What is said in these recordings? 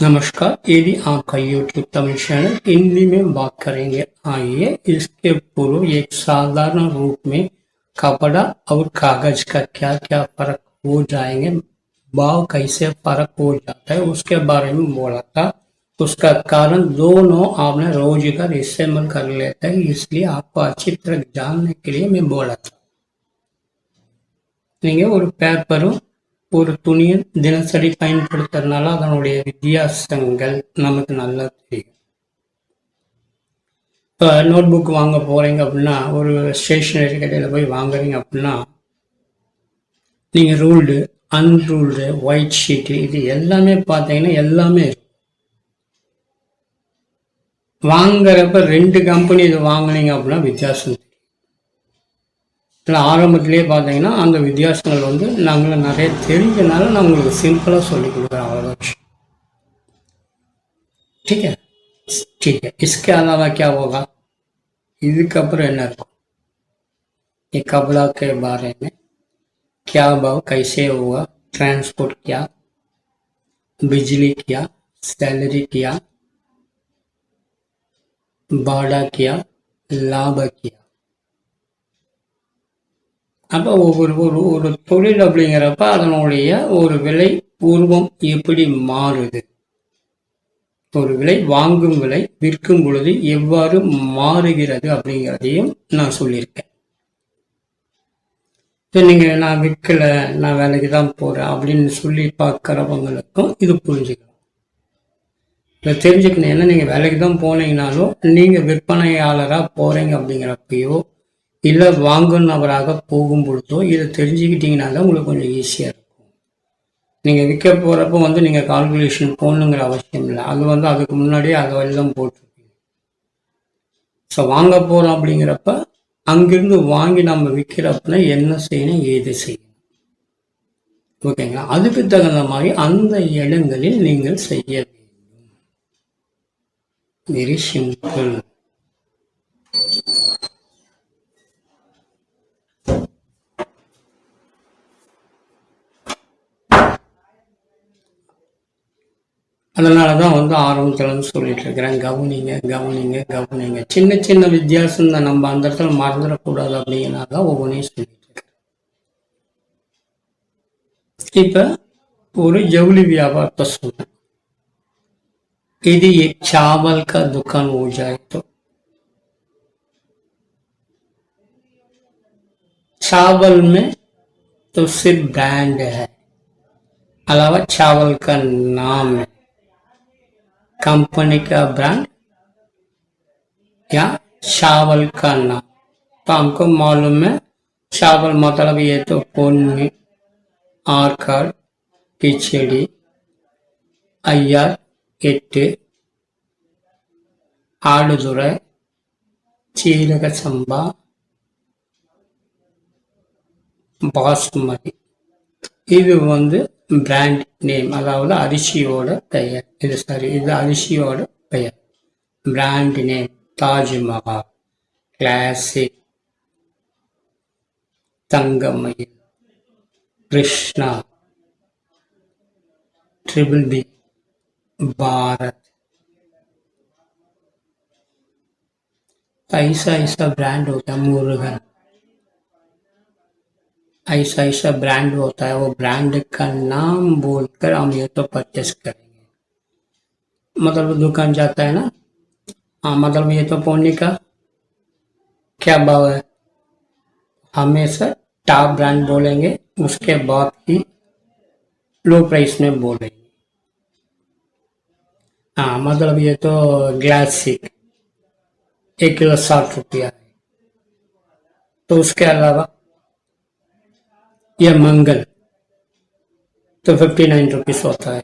नमस्कार ये भी आपका YouTube तमिल चैनल हिंदी में बात करेंगे आइए इसके पूर्व एक साधारण रूप में कपड़ा और कागज का क्या क्या फर्क हो जाएंगे भाव कैसे फर्क हो जाता है उसके बारे में बोला था उसका कारण दोनों आपने रोजगार इस्तेमाल कर लेते हैं इसलिए आपको अच्छी तरह जानने के लिए मैं बोला था நீங்க ஒரு பேப்பரும் ஒரு துணியை தினசரி பயன்படுத்துறதுனால அதனுடைய வித்தியாசங்கள் நமக்கு நல்லா தெரியும். இப்போ நோட் புக் வாங்க போறீங்க அப்படின்னா ஒரு ஸ்டேஷனரி கடையில் போய் வாங்குறீங்க அப்படின்னா நீங்கள் ரூல்டு அன்ரூல்டு ஒயிட் ஷீட்டு இது எல்லாமே பார்த்தீங்கன்னா எல்லாமே இருக்கும் வாங்குறப்ப ரெண்டு கம்பெனி இது வாங்குனீங்க அப்படின்னா வித்தியாசம் தெரியும் இல்லை ஆரம்பத்திலேயே பார்த்தீங்கன்னா அந்த வித்தியாசங்கள் வந்து நாங்கள் நிறைய தெரிஞ்சனால நான் உங்களுக்கு சிம்பிளாக சொல்லி கொடுக்குறேன் அவ்வளோதான் விஷயம் ठीक है ठीक है इसके अलावा क्या होगा இதுக்கப்புறம் என்ன இருக்கும் ये कपड़ा के बारे में क्या भाव कैसे हुआ ट्रांसपोर्ट क्या बिजली क्या सैलरी क्या भाड़ा क्या लाभ क्या அப்போ ஒவ்வொரு ஒரு ஒரு தொழில் அப்படிங்கிறப்ப அதனுடைய ஒரு விலை பூர்வம் எப்படி மாறுது? ஒரு விலை வாங்கும் விலை விற்கும் பொழுது எவ்வாறு மாறுகிறது அப்படிங்கிறதையும் நான் சொல்லியிருக்கேன். இப்போ நீங்கள் நான் விற்கல நான் வேலைக்கு தான் போகிறேன் அப்படின்னு சொல்லி பார்க்குறவங்களுக்கும் இது புரிஞ்சுக்கலாம் இதை தெரிஞ்சுக்கணும் ஏன்னா நீங்கள் வேலைக்கு தான் போனீங்கனாலும் நீங்கள் விற்பனையாளராக போகிறீங்க அப்படிங்கிறப்பையோ இல்லை வாங்குனவராக போகும் பொழுதோ இதை தெரிஞ்சுக்கிட்டீங்கனால உங்களுக்கு கொஞ்சம் ஈஸியாக இருக்கும். நீங்கள் விற்க போகிறப்ப வந்து நீங்கள் கால்குலேஷன் போடணுங்கிற அவசியம் இல்லை. அது வந்து அதுக்கு முன்னாடியே அதை எல்லாம் போட்டிருப்பீங்க. ஸோ வாங்க போகிறோம் அப்படிங்கிறப்ப அங்கிருந்து வாங்கி நம்ம விற்கிறப்பனா என்ன செய்யணும் ஏது செய்யணும். ஓகேங்களா அதுக்கு தகுந்த மாதிரி அந்த இடங்களில் நீங்கள் செய்ய வேண்டும். வெரி சிம்பிள் அதனால தான் வந்து ஆரம்பத்துலேருந்து சொல்லிட்டு இருக்கிறேன் கவனிங்க கவனிங்க கவனிங்க சின்ன சின்ன வித்தியாசம் தான் நம்ம அந்த இடத்துல மறந்துடக்கூடாது அப்படிங்கிறனால தான் ஒவ்வொன்றையும் சொல்லிட்டு இருக்கேன் இப்போ ஒரு ஜவுளி வியாபாரத்தை சொன்னேன் यदि एक चावल का दुकान हो जाए तो चावल में तो सिर्फ ब्रांड है अलावा चावल का नाम है कंपनी का ब्रांड या चावल का नाम तो हमको मालूम है चावल मतलब ये तो पोन्नी आरकर किचड़ी ஐயார் எட்டு ஆடுதுறை சீரக சம்பா பாஸ்மதி இது வந்து பிராண்ட் நேம் அதாவது அரிசியோட பெயர். இது சாரி இது அரிசியோட பெயர். Brand name Taj Mahal. Classic Thangamayil. Krishna. Triple B Bharat. ஐசா ஐசா பிராண்ட் முருகன். ऐसा ऐसा ब्रांड होता है, वो ब्रांड का नाम बोलकर हम ये तो परचेस करेंगे। मतलब दुकान जाता है ना? हाँ मतलब ये तो पोनी का। क्या भाव है? हमेशा टॉप ब्रांड बोलेंगे, उसके बाद ही लो प्राइस में बोलेंगे। हाँ मतलब ये तो ग्लासिक एक किलो साठ रुपया है। तो उसके अलावा ये मंगल तो फिफ्टी नाइन रुपीस होता है।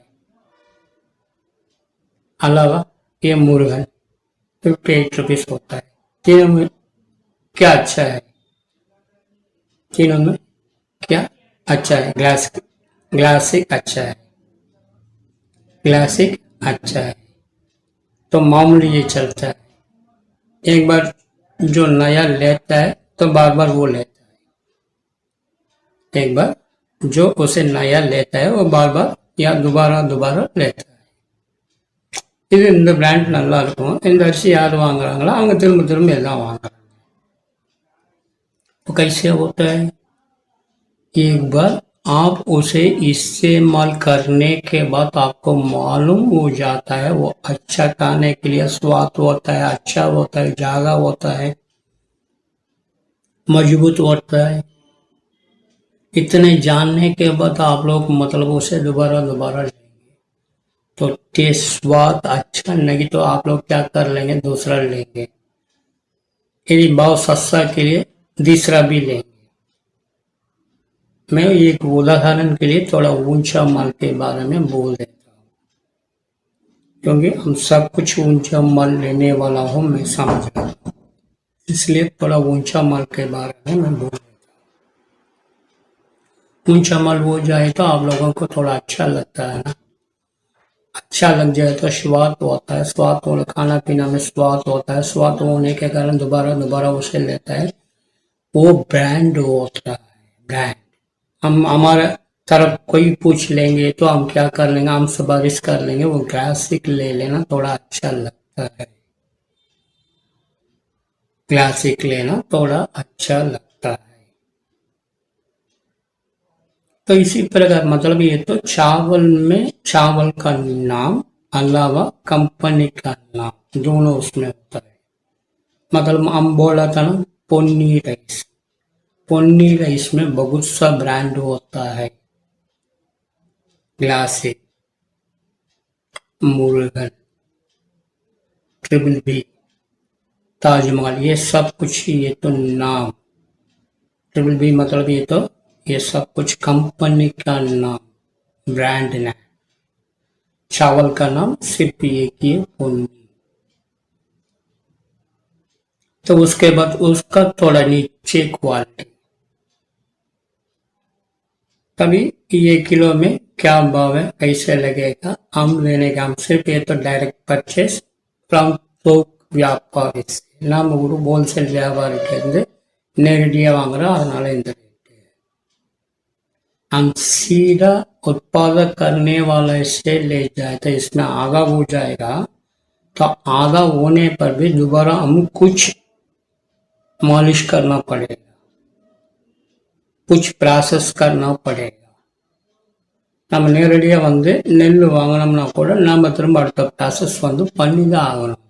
अलावा ये मुर्गन फिफ्टी एट रुपीस होता है। तीनों में क्या अच्छा है? तीनों में क्या अच्छा है? ग्लास ग्लासिक अच्छा है। क्लासिक अच्छा है। तो मामूली ये चलता है। एक बार जो नया लेता है तो बार बार वो लेता है। एक बार जो उसे नया लेता है वो बार बार या दोबारा दोबारा लेता है இது இந்த பிராண்ட் நல்லா இருக்கும் இந்த அரிசி யார் வாங்குறாங்களோ அவங்க திரும்ப திரும்ப எல்லாம் வாங்குறாங்க तो कैसे होता है एक बार आप उसे इस्तेमाल करने के बाद आपको मालूम हो जाता है वो अच्छा खाने के लिए स्वाद होता है अच्छा होता है जागा होता है मजबूत होता है इतने जानने के बाद आप लोग मतलब उसे दोबारा दोबारा लेंगे तो टेस्ट स्वाद अच्छा नहीं तो आप लोग क्या कर लेंगे, दूसरा लेंगे। यदि भाव सस्ता के लिए दूसरा भी लेंगे। मैं एक उदाहरण के लिए थोड़ा ऊँचा माल के बारे में बोल देता हूँ। क्योंकि हम सब कुछ ऊँचा माल लेने वाला हूँ, मैं समझ रहा हूँ। इसलिए थोड़ा ऊँचा माल के बारे में मैं बोल देता हूँ ऊँचा माल हो जाए तो आप लोगों को थोड़ा अच्छा लगता है ना। अच्छा लग जाए तो स्वाद होता है, स्वाद हो खाना पीना में स्वाद होता है। स्वाद होने के कारण दोबारा दोबारा उसे लेता है। वो ब्रांड होता है, ब्रांड। हम, हमारा तरफ़ कोई पूछ लेंगे तो हम क्या कर लेंगे, हम सिफारिश कर लेंगे, वो क्लासिक ले लेना, थोड़ा अच्छा लगता है। क्लासिक लेना थोड़ा अच्छा लगता है। तो इसी प्रकार मतलब ये तो चावल में, चावल का नाम अलावा कंपनी का नाम, दोनों उसमें होता है। मतलब हम बोला था ना, पोन्नी राइस पोन्नी राइस में बहुत सा ब्रांड होता है। Classic Murugan triple B Taj Mahal, ये सब कुछ ये तो नाम। ट्रिपल बी मतलब ये तो ये सब कुछ कंपनी का नाम ब्रांड नाम चावल का नाम सिर्फ एक ही है पोन्नी तो उसके बाद उसका थोड़ा नीचे क्वालिटी तभी ये किलो में क्या भाव है कैसे लगेगा हम लेने का हम सिर्फ ये तो डायरेक्ट परचेस फ्रॉम थोक வியாபாரி நாம் ஒரு ஹோல்சேல் வியாபாரிகிட்டேருந்து நேரடியாக வாங்குறோம் அதனால இந்த रेट है हम सीधा उत्पादक करने वाले से ले जाए तो इसमें आधा हो जाएगा तो आधा होने पर भी दोबारा हम कुछ मालिश करना पड़ेगा कुछ ப்ராசஸ் करना पड़ेगा நம்ம நேரடியாக வந்து நெல் வாங்கினோம்னா கூட நாம் திரும்ப அடுத்த ப்ராசஸ் வந்து பண்ணி தான் ஆகணும்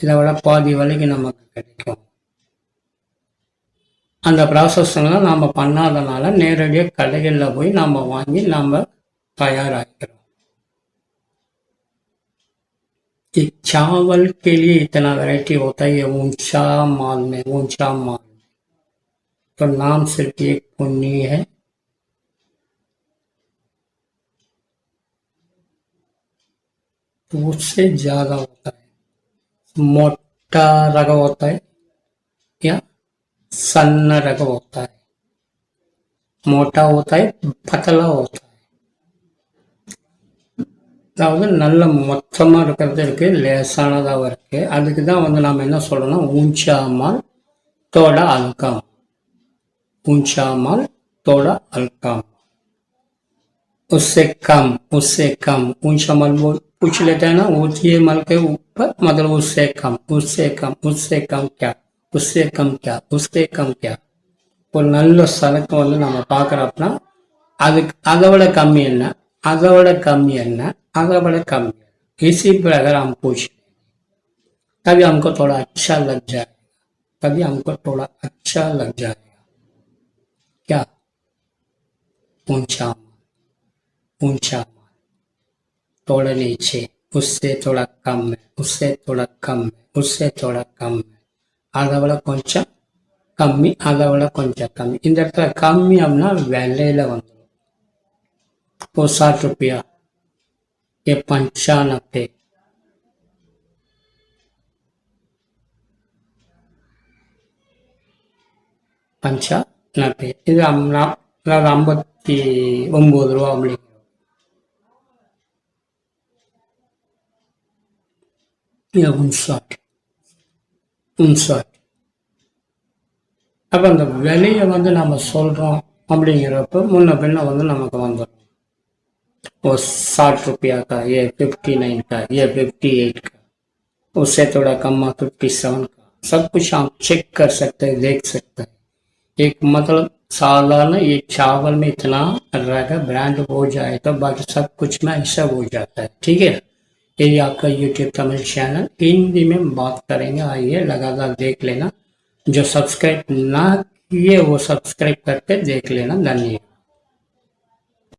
இதை விட பாதி விலைக்கு நமக்கு கிடைக்கும் அந்த ப்ராசஸ்லாம் நாம் பண்ணாதனால நேரடியாக கடைகளில் போய் நாம் வாங்கி நாம் தயாராகிறோம் चावल के लिए इतना वैरायटी होता है ऊँचा माल में ऊँचा माल में तो नाम सिर्फ़ एक पुण्य है तो उससे ज़्यादा होता है मोटा रगा होता है सन्न रग होता है मोटा होता है पतला होता है அதாவது நல்ல மொத்தமாக இருக்கிறது இருக்கு லேசானதாகவும் இருக்கு அதுக்கு தான் வந்து நாம் என்ன சொல்றோம்னா ஊஞ்சா மால் தோட அல்காம் ஊஞ்சா மால் தோட अल्काम उससे कम उससे कम ऊंचा मल वो पूछ लेते हैं ना ऊंचे मल के ऊपर मतलब उससे कम उससे कम उससे कम क्या उससे कम क्या उससे कम क्या ஒரு நல்ல சரக்கு வந்து நம்ம பார்க்குறப்பனா அதுக்கு அதை விட கம்மி என்ன அதை விட கம்மி என்ன அதை விட कम इसी पर अगर हम पूछ तभी हमको थोड़ा अच्छा लग जाएगा तभी हमको थोड़ा अच्छा लग जाएगा क्या ऊंचा माल ऊंचा माल थोड़ा नीचे उससे थोड़ा कम है उससे थोड़ा कम है उससे थोड़ा कम है அதை விட கொஞ்சம் கம்மி அதை விட கொஞ்சம் கம்மி. இந்த இடத்துல கம்மி அப்படின்னா விலையில வந்துடும் இப்போ சாட் ருப்பியா ஏ பஞ்சானப்பே பஞ்சா நப்பே இது அதாவது ஐம்பத்தி ஒன்பது ரூபா அப்படிங்க Yeah. உன்சாட் அப்போ அந்த விலையை வந்து நம்ம சொல்கிறோம் அப்படிங்கிறப்ப முன்ன பின்ன வந்து நமக்கு வந்துடும் वो साठ रुपया का ये फिफ्टी नाइन का ये फिफ्टी एट का उससे थोड़ा कम फिफ्टी सेवन का सब कुछ आप चेक कर सकते हैं देख सकते हैं एक मतलब सालाना ये चावल में इतना रहेगा ब्रांड हो जाए तो बाकी सब कुछ में ऐसा हो जाता है ठीक है यदि आपका यूट्यूब तमिल चैनल हिंदी में बात करेंगे। आइए, लगातार देख लेना। जो सब्सक्राइब ना किए, वो सब्सक्राइब करके देख लेना। धन्यवाद।